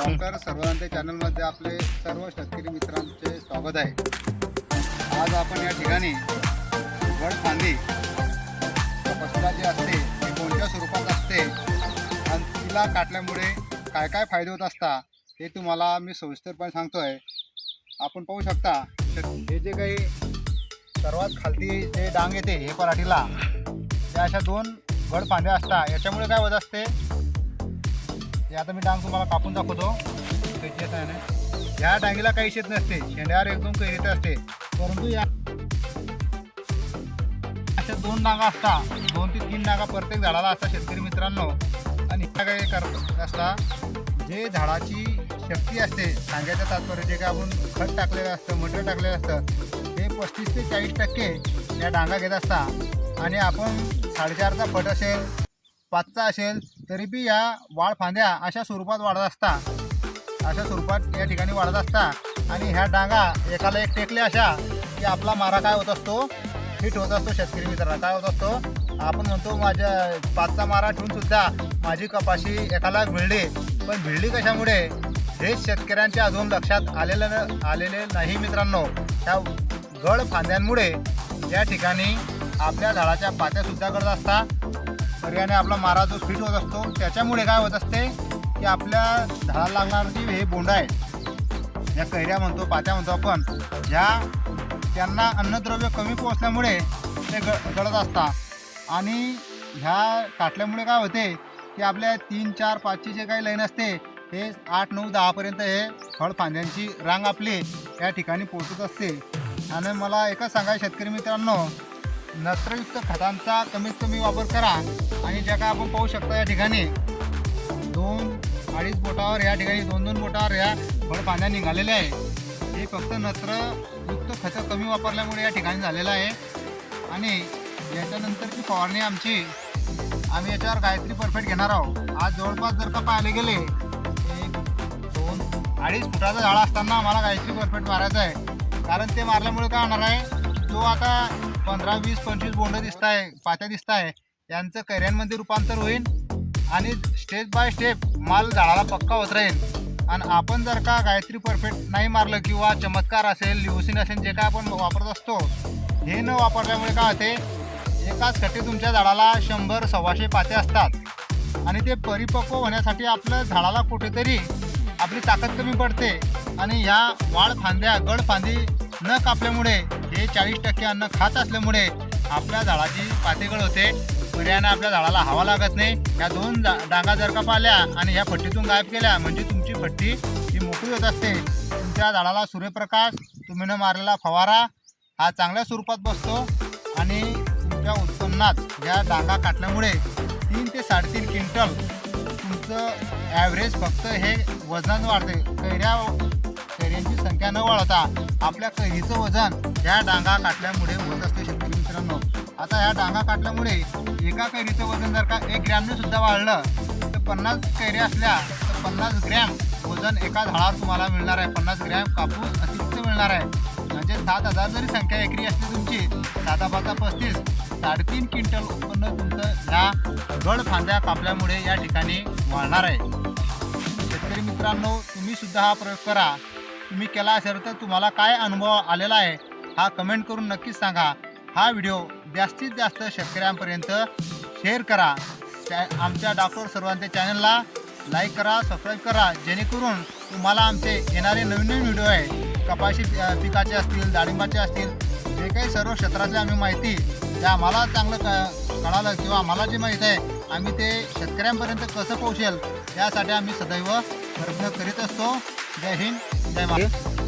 Doctor सर्वांचे चॅनलमध्ये आपले सर्व शेतकरी मित्रांचे स्वागत आहे. आज आपण या ठिकाणी वड फांदी फसला जी असते ती कोणत्या स्वरूपात असते आणि तिला काटल्यामुळे काय काय फायदे होत असतात हे तुम्हाला मी सविस्तरपणे सांगतो आहे आपण पाहू शकता हे जे काही सर्वात खालती जे डांग येते हे पराठीला त्या अशा दोन गड फांद्या असतात याच्यामुळे काय होत असते हे आता मी डांग तुम्हाला कापून दाखवतो. कैची येत ह्या डांगीला काही शेत नसते. शेंड्यावर एकदम कैरीत असते. परंतु या अशा दोन डांगा असतात दोन ते तीन डांगा प्रत्येक झाडाला असतात शेतकरी मित्रांनो. आणि इतका काही करत असतात जे झाडाची शक्ती असते सांगायचं तात्पर्य जे काय आपण खत टाकलेलं असतं मटर टाकलेलं असतं ते पस्तीस ते चाळीस टक्के या डांगा घेत असतात आणि आपण साडेचारचा फट असेल पाचचा असेल तरी बी या वाळ फांद्या अशा स्वरूपात वाढत असतात अशा स्वरूपात या ठिकाणी वाढत असता. आणि ह्या डांगा एकाला एक टेकले अशा की आपला मारा काय होत असतो? हिट होत असतो शेतकरी मित्राला. काय होत असतो? आपण म्हणतो माझ्या पाचचा मारा ठेवून सुद्धा माझी कपाशी एकाला भिळली. पण भिळली कशामुळे? हे शेतकऱ्यांच्या अजून लक्षात आलेलं न- आलेले नाही मित्रांनो. त्या गड फांद्यांमुळे या ठिकाणी आपल्या झाडाच्या पात्यासुद्धा गळत असतात पर्यायाने आपला मारा जो फिट होत असतो त्याच्यामुळे काय होत असते की आपल्या झाडाला लागणारी हे बोंड आहे या कैऱ्या म्हणतो पात्या म्हणतो आपण ह्या त्यांना अन्नद्रव्य कमी पोचल्यामुळे ते ग गळत असतात. आणि ह्या काटल्यामुळे काय होते की आपल्या तीन चार पाचची जे काही लाईन असते हे आठ नऊ दहापर्यंत हे फळफांद्यांची रांग आपली या ठिकाणी पोचत असते. आणि मला एकच सांगा शेतकरी मित्रांनो नत्रयुक्त खतांचा कमीत कमी वापर करा आणि ज्या काय आपण पाहू शकता या ठिकाणी दोन अडीच बोटावर या ठिकाणी दोन दोन बोटावर या फळपांद्या निघालेल्या आहे. हे फक्त नत्रयुक्त खतं कमी वापरल्यामुळे या ठिकाणी झालेलं आहे. आणि याच्यानंतरची फवारणी आमची आम्ही याच्यावर गायत्री परफेक्ट घेणार आहोत. आज जवळपास जर का पाहायला गेले एक दोन अडीच फुटाचं झाड असताना आम्हाला गायत्री परफेक्ट मारायचं आहे. कारण ते मारल्यामुळे काय होणार आहे तो आता पंधरा वीस पंचवीस बोंड दिसत आहे पात्या दिसत आहे यांचं कैऱ्यांमध्ये रूपांतर होईल आणि स्टेप बाय स्टेप माल झाडाला पक्का होत राहील आणि आपण जर का गायत्री परफेक्ट नाही मारलं किंवा चमत्कार असेल लिओसिन असेल जे काय आपण वापरत असतो हे न वापरल्यामुळे काय होते? एकाच खट्टी तुमच्या झाडाला शंभर सव्वाशे पाते असतात. आणि ते परिपक्व होण्यासाठी आपलं झाडाला कुठेतरी आपली ताकद कमी पडते. आणि ह्या वाळ फांद्या गड फांदी न कापल्यामुळे हे चाळीस टक्के अन्न खात असल्यामुळे आपल्या झाडाची पातेगड होते. पर्यायाने आपल्या झाडाला हवा लागत नाही. ह्या दोन डांगा जर का पाल्या आणि ह्या फट्टीतून गायब केल्या म्हणजे तुमची फट्टी ही मोकळी होत असते. तुमच्या झाडाला सूर्यप्रकाश तुम्ही न मारलेला फवारा हा चांगल्या स्वरूपात बसतो आणि तुमच्या उत्पन्नात या डांगा काटल्यामुळे तीन ते साडेतीन क्विंटल तुमचं ॲव्हरेज फक्त हे वजनात वाढते. कैऱ्या कैऱ्यांची संख्या न वाढवता आपल्या कैरीचं वजन या डांगा काटल्यामुळे होत असते शेतकरी मित्रांनो. आता ह्या डांगा काटल्यामुळे एका कैरीचं वजन जर का एक ग्रॅमने सुद्धा वाढलं तर पन्नास कैऱ्या असल्या तर पन्नास ग्रॅम वजन एका झाडावर तुम्हाला मिळणार आहे. पन्नास ग्रॅम कापूस अतिरिक्त मिळणार आहे. म्हणजे सात हजार जरी संख्या एकरी असली तुमची साता पाचा पस्तीस साडेतीन क्विंटल उत्पन्न तुमचं ह्या गड फांद्या कापल्यामुळे या ठिकाणी वाढणार आहे. शेतकरी मित्रांनो तुम्ही सुद्धा हा प्रयोग करा. तुम्ही केला असेल तर तुम्हाला काय अनुभव आलेला आहे हा कमेंट करून नक्कीच सांगा. हा व्हिडिओ जास्तीत जास्त शेतकऱ्यांपर्यंत शेअर करा. त्या आमच्या डॉक्टर सर्वांचे चॅनलला लाईक करा सबस्क्राईब करा जेणेकरून तुम्हाला आमचे येणारे नवीन नवीन व्हिडिओ आहे. कपाशी पिकाचे असतील डाळिंबाचे असतील जे काही सर्व क्षेत्रातली आम्ही माहिती जे आम्हाला चांगलं क कळालं किंवा आम्हाला जे माहीत आहे आम्ही ते शेतकऱ्यांपर्यंत कसं पोहोचेल यासाठी आम्ही सदैव प्रयत्न करीत असतो. जय हिंद जय महाराष्ट्र